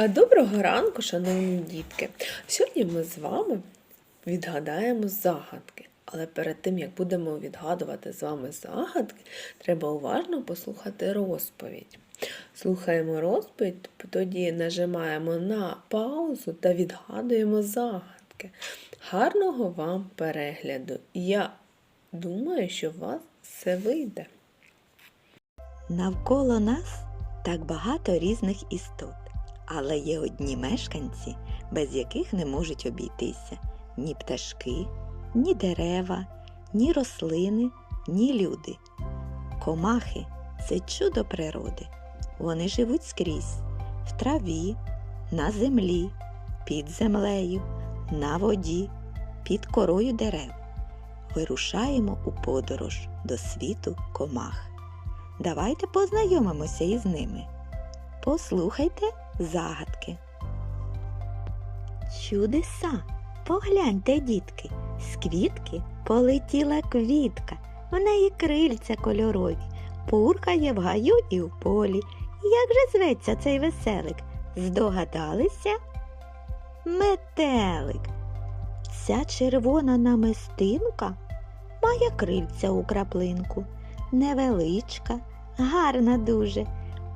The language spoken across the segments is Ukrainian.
А, Доброго ранку, шановні дітки! Сьогодні ми з вами відгадаємо загадки. Але перед тим, як будемо відгадувати з вами загадки, треба уважно послухати розповідь. Слухаємо розповідь, тоді нажимаємо на паузу та відгадуємо загадки. Гарного вам перегляду! Я думаю, що у вас все вийде. Навколо нас так багато різних істот, але є одні мешканці, без яких не можуть обійтися ні пташки, ні дерева, ні рослини, ні люди. Комахи це чудо природи. Вони живуть скрізь в траві, на землі, під землею, на воді, під корою дерев. Вирушаємо у подорож до світу комах. Давайте познайомимося із ними. Послухайте загадки. Чудеса! Погляньте, дітки, з квітки полетіла квітка, в неї крильця кольорові, пурхає в гаю і в полі. Як же зветься цей веселик? Здогадалися? Метелик. Ця червона намистинка має крильця у краплинку невеличка, гарна дуже.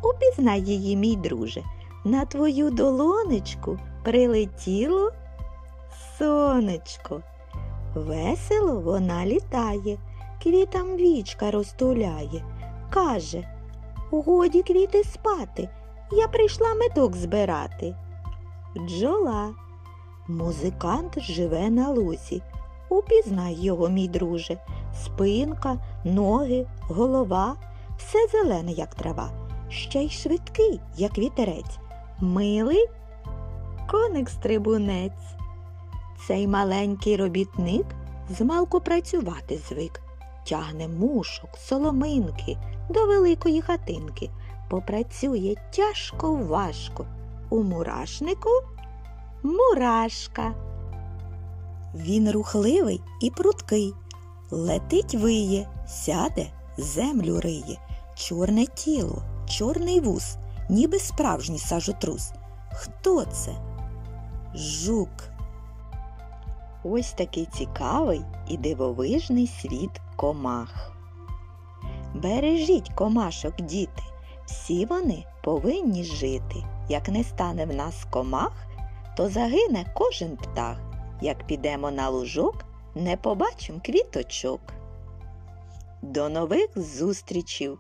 Упізнай її, мій друже. На твою долонечку прилетіло сонечко. Весело вона літає, квітам вічка розтуляє. Каже, годі квіти спати, я прийшла медок збирати. Бджола. Музикант живе на лузі. Упізнай його, мій друже. Спинка, ноги, голова, все зелене, як трава, ще й швидкий, як вітерець, милий коник стрибунець. Цей маленький робітник змалку працювати звик, тягне мушок, соломинки до великої хатинки, попрацює тяжко важко. У мурашнику мурашка. Він рухливий і пруткий. Летить виє, сяде, землю риє, чорне тіло, чорний вус, ніби справжній сажотрус. Хто це? Жук. Ось такий цікавий і дивовижний світ комах. Бережіть комашок, діти, всі вони повинні жити. Як не стане в нас комах, то загине кожен птах. Як підемо на лужок, не побачим квіточок. До нових зустрічів!